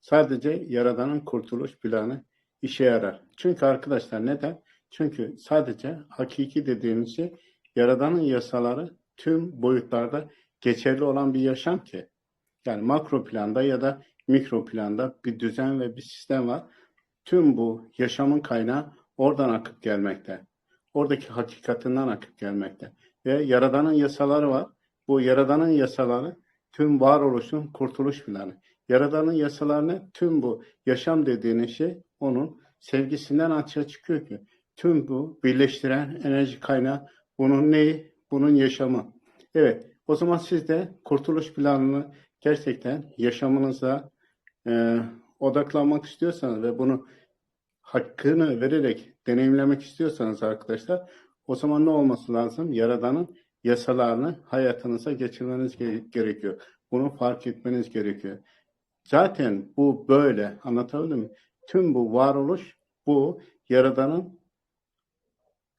Sadece Yaradan'ın kurtuluş planı işe yarar. Çünkü arkadaşlar neden? Çünkü sadece hakiki dediğimiz şey Yaradan'ın yasaları tüm boyutlarda geçerli olan bir yaşam ki. Yani makro planda ya da mikro planda bir düzen ve bir sistem var. Tüm bu yaşamın kaynağı oradan akıp gelmekte. Oradaki hakikatinden akıp gelmekte. Ve Yaradan'ın yasaları var. Bu Yaradan'ın yasaları tüm varoluşun kurtuluş planı. Yaradan'ın yasalarını tüm bu yaşam dediğiniz şey onun sevgisinden açığa çıkıyor ki tüm bu birleştiren enerji kaynağı bunun neyi? Bunun yaşamı. Evet o zaman siz de kurtuluş planını gerçekten yaşamınıza e, odaklanmak istiyorsanız ve bunu hakkını vererek deneyimlemek istiyorsanız arkadaşlar o zaman ne olması lazım? Yaradan'ın yasalarını hayatınıza geçirmeniz gerekiyor. Bunu fark etmeniz gerekiyor. Zaten bu böyle anlatabildim mi? Tüm bu varoluş bu Yaradan'ın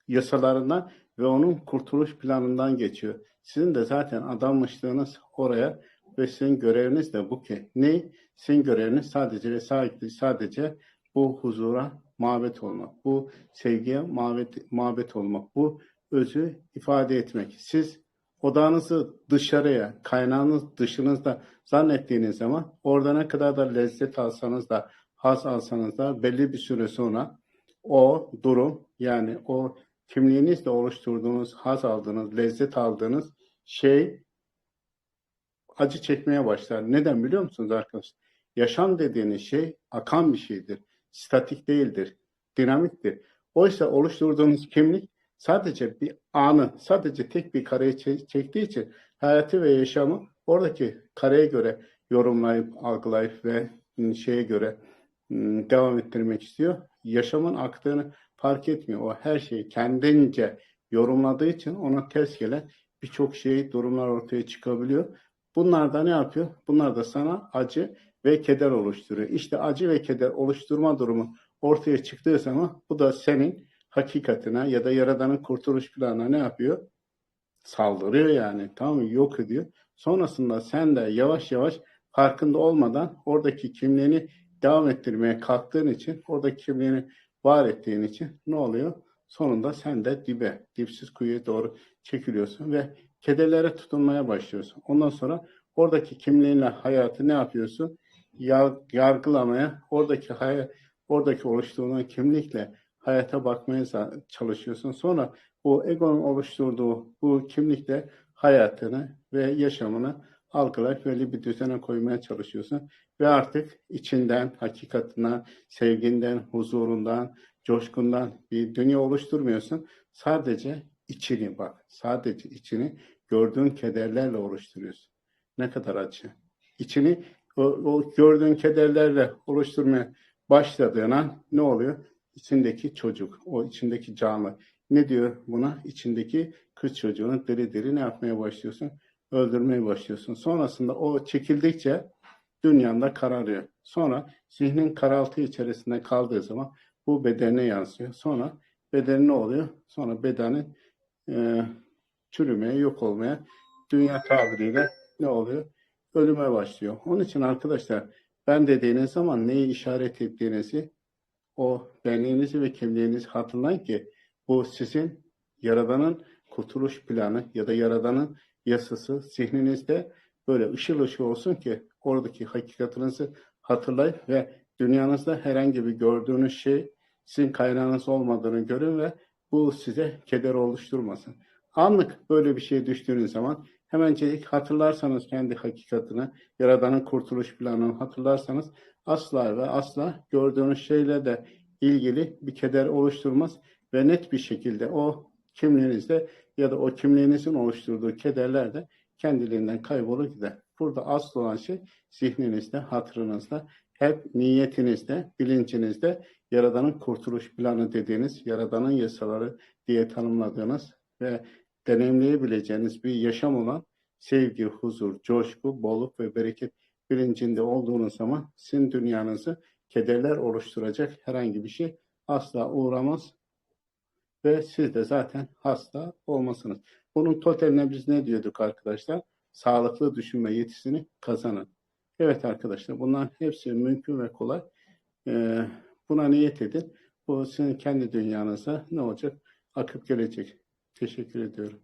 yasalarından ve onun kurtuluş planından geçiyor. Sizin de zaten adanmışlığınız oraya ve sizin göreviniz de bu ki. Ne? Sizin göreviniz sadece ve sadece, bu huzura mabet olmak, bu sevgiye mabet, mabet olmak, bu özü ifade etmek. Siz odağınızı dışarıya, kaynağınız dışınızda zannettiğiniz zaman orada ne kadar da lezzet alsanız da, haz alsanız da belli bir süre sonra o durum yani o kimliğinizle oluşturduğunuz, haz aldığınız, lezzet aldığınız şey acı çekmeye başlar. Neden biliyor musunuz arkadaşlar? Yaşam dediğiniz şey akan bir şeydir. Statik değildir. Dinamiktir. Oysa oluşturduğunuz kimlik sadece bir anı, sadece tek bir kareyi çektiği için hayatı ve yaşamı oradaki kareye göre yorumlayıp, algılayıp ve şeye göre devam ettirmek istiyor. Yaşamın aktığını fark etmiyor. O her şeyi kendince yorumladığı için ona ters gelen birçok şey, durumlar ortaya çıkabiliyor. Bunlar da ne yapıyor? Bunlar da sana acı ve keder oluşturuyor. İşte acı ve keder oluşturma durumu ortaya çıktığı zaman bu da senin hakikatine ya da Yaradan'ın kurtuluş planına ne yapıyor? Saldırıyor yani. Tamam? Yok ediyor. Sonrasında sen de yavaş yavaş farkında olmadan oradaki kimliğini devam ettirmeye kalktığın için, oradaki kimliğini var ettiğin için ne oluyor? Sonunda sen de dibe, dipsiz kuyuya doğru çekiliyorsun ve kederlere tutunmaya başlıyorsun. Ondan sonra oradaki kimliğinle hayatı ne yapıyorsun? Yargılamaya, oradaki hayat, oradaki oluşturduğun kimlikle hayata bakmaya çalışıyorsun. Sonra bu egonun oluşturduğu bu kimlikle hayatını ve yaşamını algılayıp belli bir düzene koymaya çalışıyorsun. Ve artık içinden, hakikatinden, sevginden, huzurundan, coşkundan bir dünya oluşturmuyorsun. Sadece içini bak. Sadece içini gördüğün kederlerle oluşturuyorsun. Ne kadar acı. İçini o, o gördüğün kederlerle oluşturmaya başladığına ne oluyor? İçindeki çocuk, o içindeki canlı. Ne diyor buna? İçindeki kız çocuğunu deri deri ne yapmaya başlıyorsun? Öldürmeye başlıyorsun. Sonrasında o çekildikçe dünyanda kararıyor. Sonra zihnin karaltı içerisinde kaldığı zaman bu bedene yansıyor. Sonra beden ne oluyor? Sonra bedenin e, çürümeye, yok olmaya, dünya tabiriyle ne oluyor? Ölüme başlıyor. Onun için arkadaşlar ben dediğiniz zaman neyi işaret ettiğinizi o benliğinizi ve kimliğinizi hatırlayın ki bu sizin Yaradan'ın kurtuluş planı ya da Yaradan'ın yasası zihninizde böyle ışıl ışıl olsun ki oradaki hakikatinizi hatırlayın ve dünyanızda herhangi bir gördüğünüz şey sizin kaynağınız olmadığını görün ve bu size keder oluşturmasın. Anlık böyle bir şeye düştüğünüz zaman hemencelik hatırlarsanız kendi hakikatini, Yaradan'ın kurtuluş planını hatırlarsanız asla ve asla gördüğünüz şeyle de ilgili bir keder oluşturmaz ve net bir şekilde o kimliğinizde ya da o kimliğinizin oluşturduğu kederler de kendiliğinden kaybolur gider. Burada asıl olan şey zihninizde, hatırınızda, hep niyetinizde, bilincinizde Yaradan'ın kurtuluş planı dediğiniz, Yaradan'ın yasaları diye tanımladığınız ve deneyimleyebileceğiniz bir yaşam olan sevgi, huzur, coşku, bolluk ve bereket bilincinde olduğunuz zaman sizin dünyanızı kederler oluşturacak herhangi bir şey asla uğramaz ve siz de zaten hasta olmasınız. Bunun totaline biz ne diyorduk arkadaşlar? Sağlıklı düşünme yetisini kazanın. Evet arkadaşlar bunların hepsi mümkün ve kolay. Ee, buna niyet edin. Bu sizin kendi dünyanıza ne olacak? Akıp gelecek. Teşekkür ediyorum.